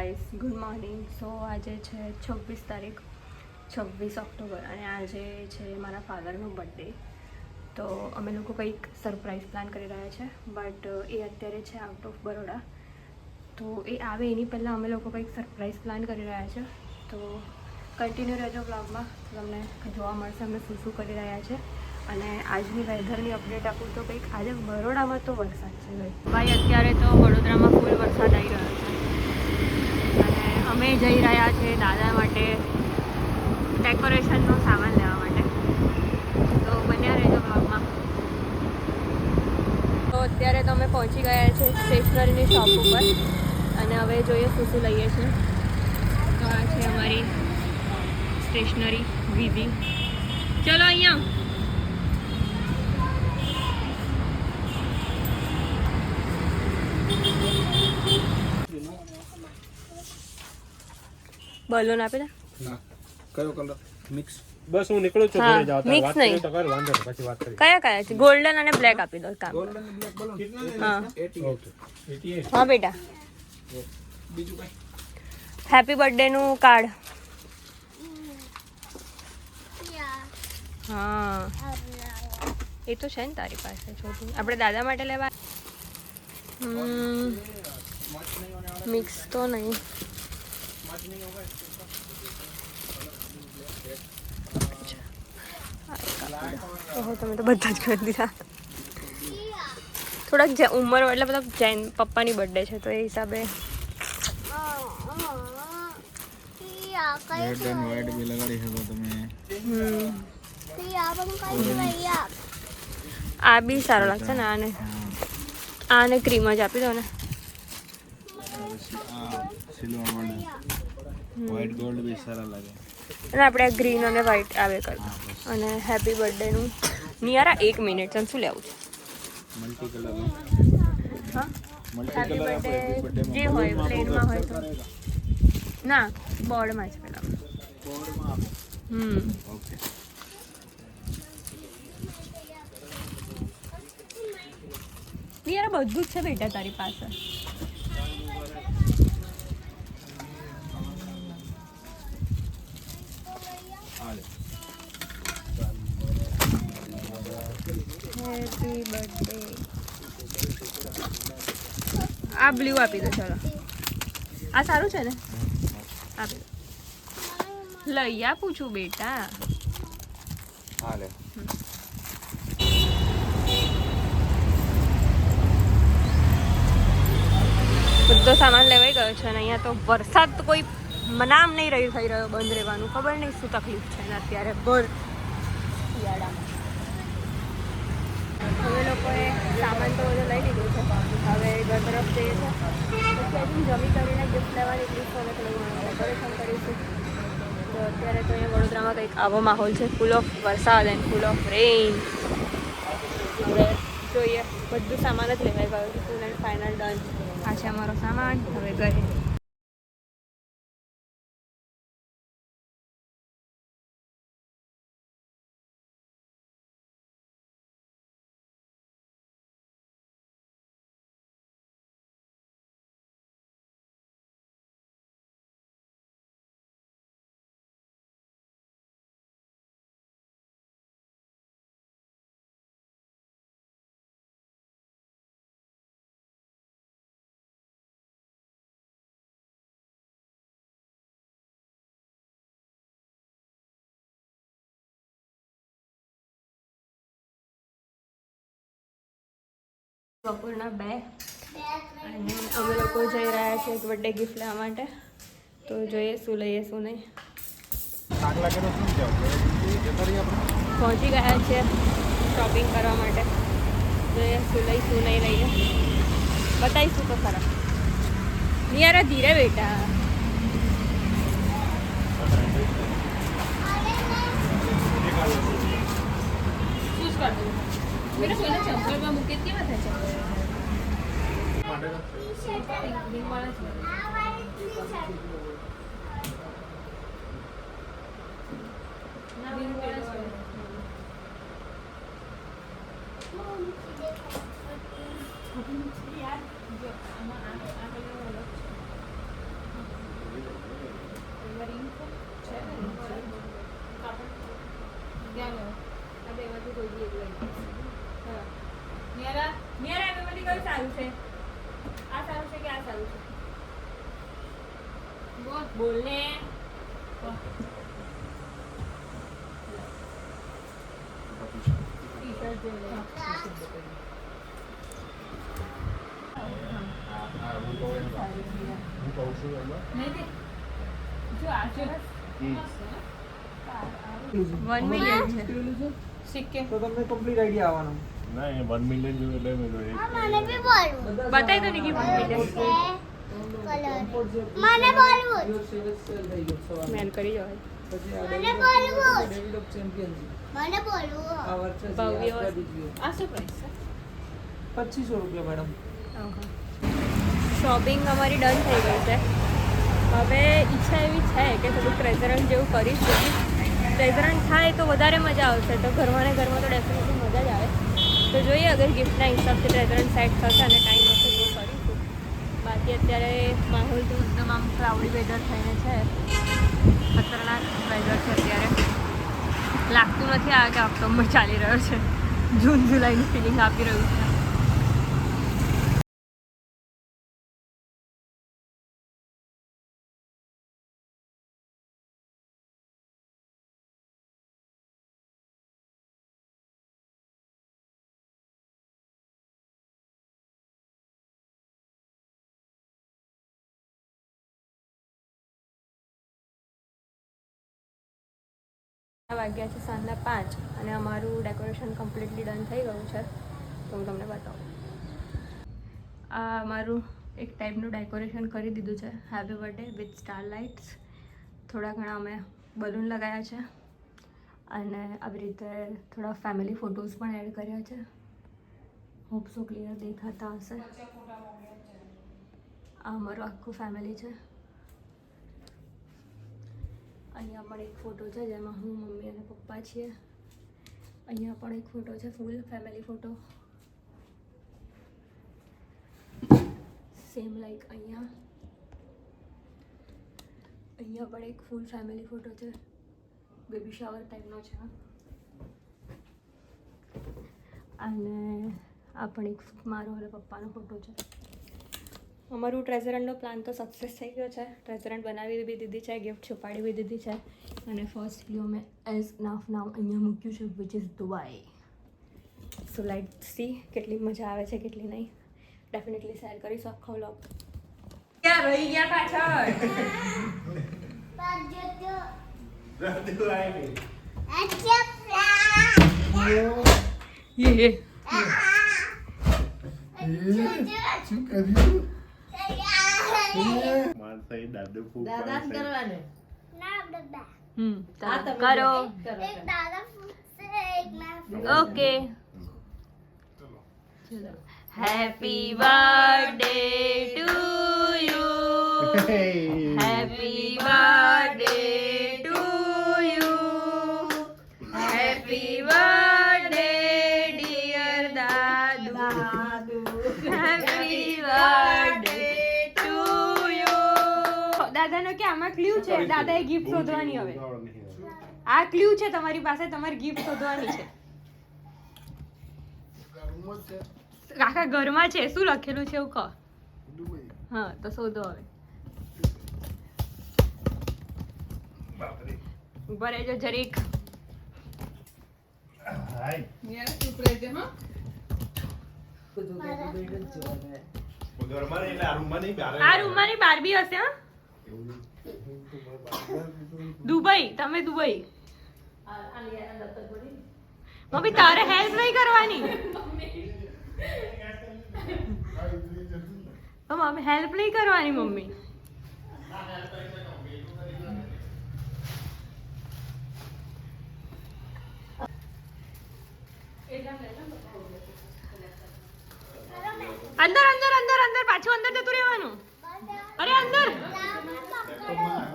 Guys good morning સો આજે છે છવ્વીસ તારીખ, છવ્વીસ ઓક્ટોબર અને આજે છે મારા ફાધરનો બર્થડે તો અમે લોકો કંઈક સરપ્રાઈઝ પ્લાન કરી રહ્યા છે બટ એ અત્યારે છે આઉટ ઓફ બરોડા. તો એ આવે એની પહેલાં અમે લોકો કંઈક સરપ્રાઈઝ પ્લાન કરી રહ્યા છે. તો કન્ટિન્યુ રહેજો બ્લોગમાં તમને જોવા મળશે અમે શું શું કરી રહ્યા છે. અને આજની વેધરની અપડેટ આપું તો કંઈક, આજે બરોડામાં તો વરસાદ છે ભાઈ. ભાઈ, અત્યારે તો વડોદરામાં ફૂલ વરસાદ આવી રહ્યો જઈ રહ્યા છે દાદા માટે ડેકોરેશનનો સામાન લેવા માટે. તો બન્યા રહેજો બ્લોગમાં તો અત્યારે તો અમે પહોંચી ગયા છે સ્ટેશનરીની શોપ ઉપર. અને હવે જોઈએ શું શું લઈએ છીએ. તો આ છે અમારી સ્ટેશનરી વિધિ. ચલો અહીંયા. બલૂન આપેલા? ના. કયો કલર? મિક્સ બસ હું નીકળું છું ઘરે જાવ વાત નહીં. તો કર વાંધો નહીં પછી વાત કરી કયા કયા છે? ગોલ્ડન અને બ્લેક આપી દો કામ. ગોલ્ડન અને બ્લેક બોલો હા ઓકે 88 હા. બેટા. બીજું કઈ? હેપી બર્થડે નું કાર્ડ હા. એ તો છે ને તારી પાસે છોટું. આપણે દાદા માટે લેવા મિક્સ તો નહીં. ઓહો તમે તો બધા જ કરી દીધા. થોડાક ઉંમર એટલે મતલબ જૈન પપ્પાની બર્થડે છે તો એ હિસાબે. રેડ એન્ડ વ્હાઈટ બી લગાડી શકો તમે. હમ આ બી સારો લાગશે ને આને. આને ક્રીમ જ આપી દો ને પછી આ સિલ્વર વાળા વ્હાઈટ ગોલ્ડ બી સારા લાગે. અને આપણે આ ગ્રીન અને વ્હાઈટ આવે કર અને હેપી બર્થડેનું નિયારા એક મિનિટ તને શું લેવું છે? મલ્ટી કલર હા? મલ્ટી કલર આપણે બર્થડે જે હોય પ્લેનમાં હોય તો. ના બોર્ડમાં જ પેલા. Board માં હમ. ઓકે નિયારા બધું જ છે બેટા તારી પાસે હાલે હેપી બર્થડે આ બ્લુ આપી દો ચાલો. આ સારું છે ને? આપી દો. લઈ આપું છું બેટા. હાલે બધો સામાન લેવાઈ ગયો છે અને અહીંયા તો વરસાદ તો કોઈ નામ નહીં રહ્યું થઈ રહ્યો બંધ રહેવાનું. ખબર નહીં શું તકલીફ છે ને અત્યારે. ભર શિયાળામાં. લોકોએ સામાન તો બધું લઈ લીધું છે. હવે ઘર તરફ જઈએ છે પછી જમી કરીને ગિફ્ટ લેવાની ગિફ્ટ અને થોડું ડેકોરેશન કરીશું તો અત્યારે તો અહીંયા વડોદરામાં કંઈક આવો માહોલ છે. ફૂલ ઓફ વરસાદ એન્ડ ફૂલ ઓફ રેઇન હવે જોઈએ, બધું સામાન જ લેવાઈ ગયું ફૂલ એન્ડ ફાઇનલ ડન આ છે અમારો સામાન, હવે ઘરે. બપોરના બે. અને અમે લોકો જઈ રહ્યા છીએ એક બર્થડે ગિફ્ટ લેવા માટે. તો જોઈએ શું લઈએ શું નહીં. પહોંચી ગયા છીએ શોપિંગ કરવા માટે. જોઈએ શું લઈ શું નહીં લઈએ. બતાવીશું તો ખરા. નિયારા ધીરે બેટા. શું કર બેટા કોઈને ચંપલમાં મૂકે જ કેવા થાય ચંપલ પિંક વાળા છે ના પિંક વાળા છે યાર જો આમાં આ આ કલર અલગ છે આ બેમાંથી કોઈ બી એક લઈ હા નિયરા નિયરા બેમાંથી કયું સારું છે આ સારું છે કે આ સારું છે બોલ બોલ ને ટી-શર્ટ જોઈ લે હું કહું છું એમાં નહીં તે જો આ છે હમ. વન મિલિયન છે સિક્કે તો તમને કમ્પ્લીટ આઈડિયા આવવાનો ના એ વન મિલિયન જેવું એટલે મેં જોયું. મને બી બોલવું બતાવી દો ને કે વન મિલિયન કલર Comfort જે મને બોલવું કરી જવાય મને બોલવું. મને બોલવું ભવ્ય આ છે. પચીસો રૂપિયા મેડમ શોપિંગ અમારી ડન થઈ ગઈ છે. હવે ઈચ્છા એવી છે કે થોડુંક પ્રેઝરન્ટ જેવું કરીશું. પ્રેઝરન્ટ થાય તો વધારે મજા આવશે. તો ઘરમાં ને ઘરમાં તો ડેફિનેટલી મજા જ આવે. તો જોઈએ અગર ગિફ્ટના હિસાબથી પ્રેઝરન્ટ સેટ થશે અને ટાઈમ બાકી અત્યારે માહોલ તો એકદમ આમ ક્લાઉડી વેધર થઈને છે. ખતરનાક વેધર છે અત્યારે. લાગતું નથી આ કે ઓક્ટોબર ચાલી રહ્યો છે. જૂન, જુલાઈની ફિલિંગ આપી રહ્યું છે. વાગ્યા છે સાંજના પાંચ અને અમારું ડેકોરેશન કમ્પ્લીટલી ડન થઈ ગયું છે. તો હું તમને બતાવું. આ અમારું એક ટાઈપનું ડેકોરેશન કરી દીધું છે. Happy birthday with star lights થોડા ઘણા અમે બલૂન લગાવ્યા છે અને આવી રીતે થોડા ફેમિલી ફોટોઝ પણ એડ કર્યા છે. હોપ સો ક્લિયર દેખાતા હશે. આ અમારું આખું ફેમિલી છે. અહીંયા પણ એક ફોટો છે, જેમાં હું, મમ્મી અને પપ્પા છીએ. અહીંયા પણ એક ફોટો છે full family photo same like અહીંયા. અહીંયા પણ એક ફૂલ ફેમિલી ફોટો છે. બેબી શાવર ટાઈપનો છે. અને આ પણ એક મારો અને પપ્પાનો ફોટો છે. અમારું ટ્રેઝરન્ટનો પ્લાન તો સક્સેસ થઈ ગયો છે. ટ્રેઝરન્ટ બનાવી બી દીધી છે ગિફ્ટ છુપાડી બી દીધી છે. અને ફર્સ્ટ વ્યૂ મેં એઝ નાફ નામ અહીંયા મૂક્યું છે which is Dubai so light see કેટલી મજા આવે છે કેટલી નહીં. ડેફિનેટલી શેર કરીશ આખો વ્લોગ ક્યાં રહી ગયા પાછળ? શું તો કરો. Okay. Happy birthday to you આમાં ક્લ્યુ છે? દાદાએ ગિફ્ટ શોધવાની હવે. આ ક્લ્યુ છે તમારી પાસે તમારી ગિફ્ટ શોધવાની છે. કાકા ઘરમાં છે શું લખેલું છે એવું કહો. હા તો શોધો હવે. ઊભા રહેજો જરીક. હાય. એટલે આ રૂમમાં નહીં, આ રૂમમાંની બારબી હશે હા. દુબઈ, તમે દુબઈ? મમ્મી, તારે હેલ્પ નહીં કરવાની? મમ્મી હેલ્પ નહીં કરવાની, મમ્મી. અંદર અંદર અંદર અંદર, પાછું અંદર જતું રહેવાનું. અરે, અંદર. લેપટોપમાં ને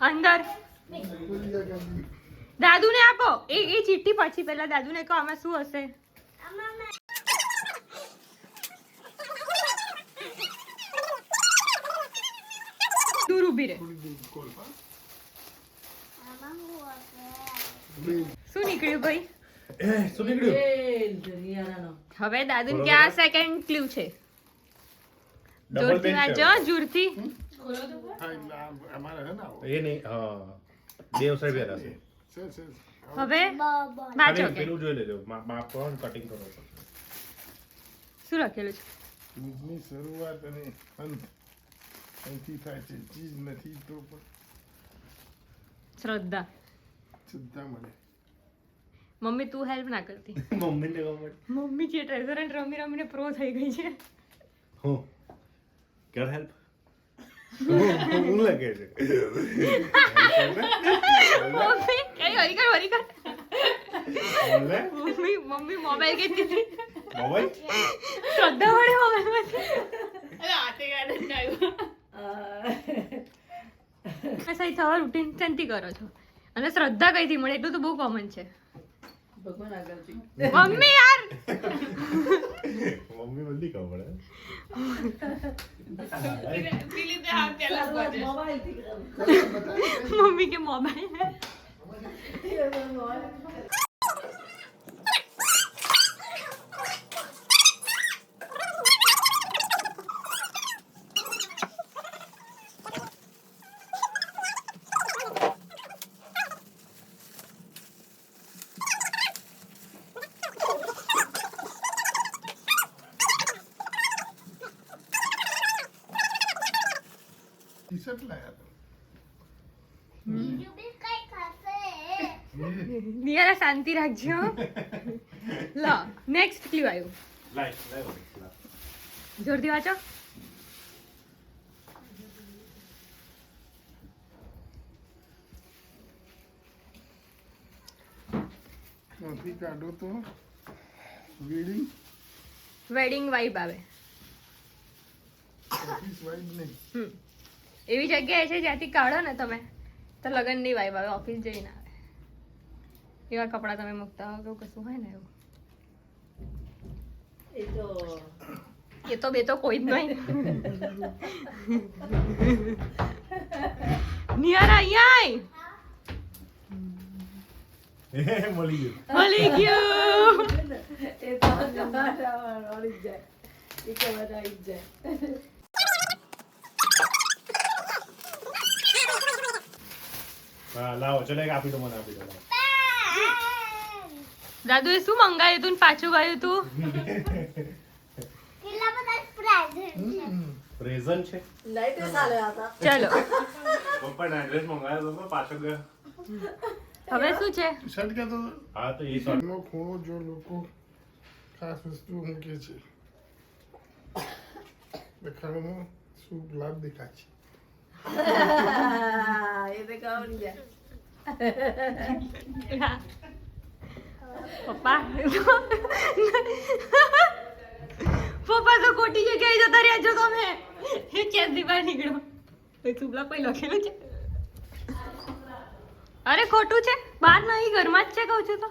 અંદર. દાદુને આપો. એ એ ચીઠ્ઠી પછી પહેલા દાદુને કહો, આમાં શું હશે? દૂર ઊભી રહે. શું નીકળ્યું ભાઈ? એ શું નીકળ્યું. એ દરિયાનો હવે દાદુ કે આ સેકન્ડ ક્લુ છે? જોરથી વાંચો જોરથી. એ નહીં હા. દેવ સાહેબ હશે હવે વાંચો કે? પેલું જોઈ લેજો. માપ કટિંગ કરો. શું લખેલું છે? ચીજની શરૂઆત અને અંત. અહીંથી થાય છે. ચીજ નથી તો પણ શ્રદ્ધા. શ્રદ્ધા મળે. મમ્મી તું હેલ્પ ના કરતી. મમ્મી ને ખબર મમ્મી જે ટ્રેઝરન્ટ રમી રમીને પ્રો થઈ ગઈ છે. હો? કર હેલ્પ હું લાગે છે? મમ્મી કઈ હરી કર હરી કર. મમ્મી? મમ્મી મોબાઈલ કે દીધી મોબાઈલ શ્રદ્ધા વડે મોબાઈલ હાથે ગાર્ડન આવ્યું સહી સવાર ઉઠીને શાંતિ કરો છો? અને શ્રદ્ધા કઈથી મળે? એટલું તો બહુ કોમન છે. ભગવાન આગળથી મમ્મી યાર! મમ્મી બધી કહો પડે પીલી દે હાથ મોબાઈલ હે? મોબાઈલથી મમ્મી કે મોબાઈલ. બી ખાશે નિયારા શાંતિ રાખજો. લો નેક્સ્ટ ક્લ્યુ આવ્યું. લાઈક લાઈક જોરથી વાંચો. નથી કાઢો તો. વેડિંગ વેડિંગ વાઇબ આવે. ઓફિસ વાઇબ નહીં. હમ. એવી જગ્યાએ છે જ્યાંથી કાઢો ને તમે તો લગ્નની વાઇબ આવે ઓફિસ જઈને આવે. એવા કપડાં તમે મૂકતા હો કે એવું કશું હોય ને એવું? એ તો એ તો બે તો કોઈ જ નહીં. નિયર અહીંયા મળી ગયું. મળી ગયું. એ તો તમારા જાય. એ કહેવાય આવી જાય. હા લાવો ચલો એક આપી દો મને આપી દો દાદુ એ શું મંગાવ્યું તું ને પાછું ગયું તું? કેટલા બધા પ્રેઝન્ટ છે. પ્રેઝન્ટ છે? ચાલે હતા ચલો. પપ્પા એડ્રેસ મંગાવ્યો તો પાછો ગયો. હવે શું છે? શર્ટ કે તો? હા તો એ શર્ટ નો ખૂણો જો લોકો ખાસ વસ્તુ મૂકે છે. દેખાડવામાં શું લાભ દેખાય છે. પપ્પા પપ્પા તો ખોટી જગ્યાએ જતા રહ્યા છો તમે એ ચેતથી બહાર નીકળો એ શુભલા કોઈ લખેલું છે અરે ખોટું છે બહાર નહીં ઘરમાં જ છે કહું છું તો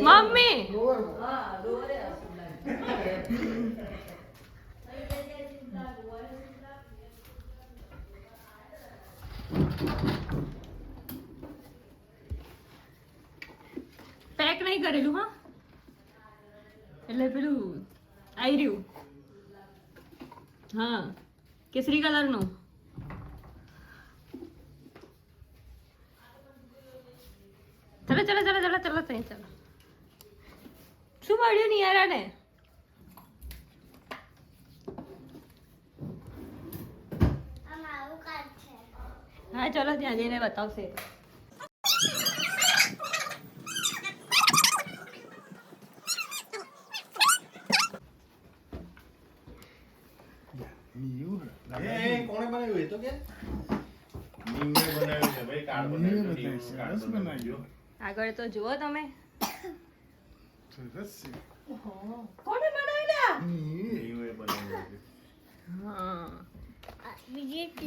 મમ્મી પેક નહીં કરેલું, હા? એટલે પેલું આવી રહ્યું હા, કેસરી કલરનું. ચલો ચલો ચલો ચલો ચલો ચલો શું મળ્યું નિયારા યાર આ મારું કાર્ડ છે હા ચલો ત્યાં જઈને બતાવશે. કોણે બનાવ્યું? એ તો કે. બનાવ્યું છે ભાઈ કાર્ડ બનાવ્યું છે, બનાવ્યું, કાર્ડ સરસ બનાવ્યું. આગળ તો જુઓ તમે. સરસ છે. કોને બનાવેલા બનાવ્યું હા.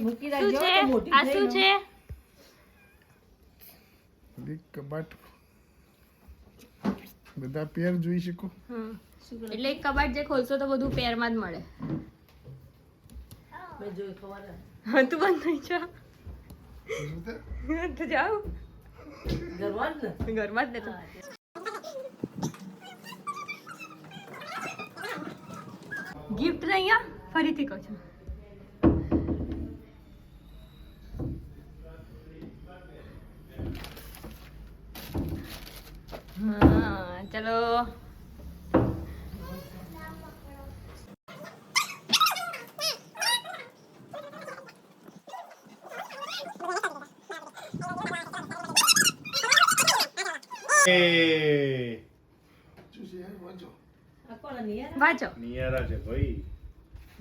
મૂકી રાખજો છે? તો મોટી આ શું છે? એક કબાટ. બધા પેર જોઈ શકો. એટલે એક કબાટ જે ખોલશો તો બધું પેરમાં જ મળે. મેં જોયું ખબર હા તું બંધ થઈ જા. તો જાઓ. ઘરમાં જ ને? ઘરમાં જ ને ગિફ્ટ નહીં અહીંયા ફરીથી કહું છું. હા ચલો. વાંચો. નિયારા છે ભાઈ.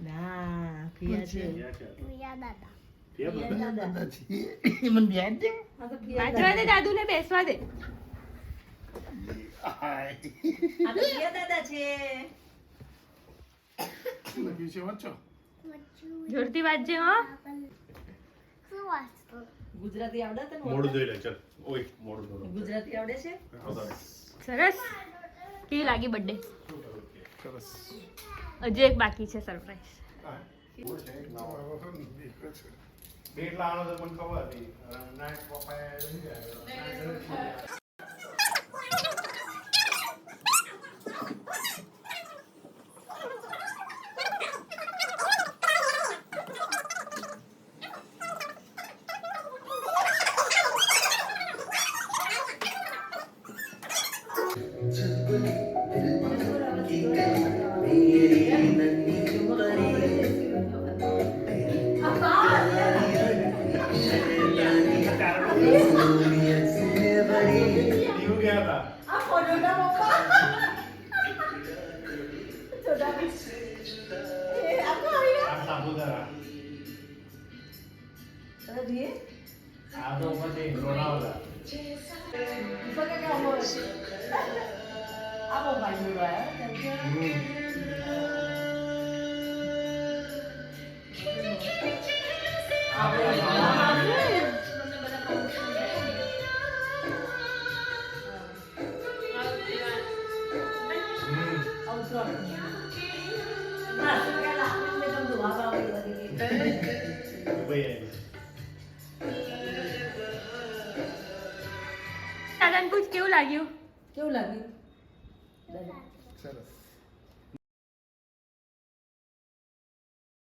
ના પિયા છે. પ્રિયા દાદા. કેમ દાદા? છે. આ તો પિયા વાંચવા દે દાદુ. ને બેસવા દે. આ તો પિયા દાદા છે. શું લખ્યું છે વાંચો જોરથી વાંચજે હો. શું વાંચતો ગુજરાતી આવડે તને મોડું જોઈ લે ચલ. ઓય મોડું જોઈ ગુજરાતી આવડે છે? સરસ. કેવી લાગી બર્થડે સરસ. હજુ એક બાકી છે સરપ્રાઈઝ કેટલા આનો તો મને ખબર હતી. નાઈટ પપ્પાએ લઈ જાય દુબઈ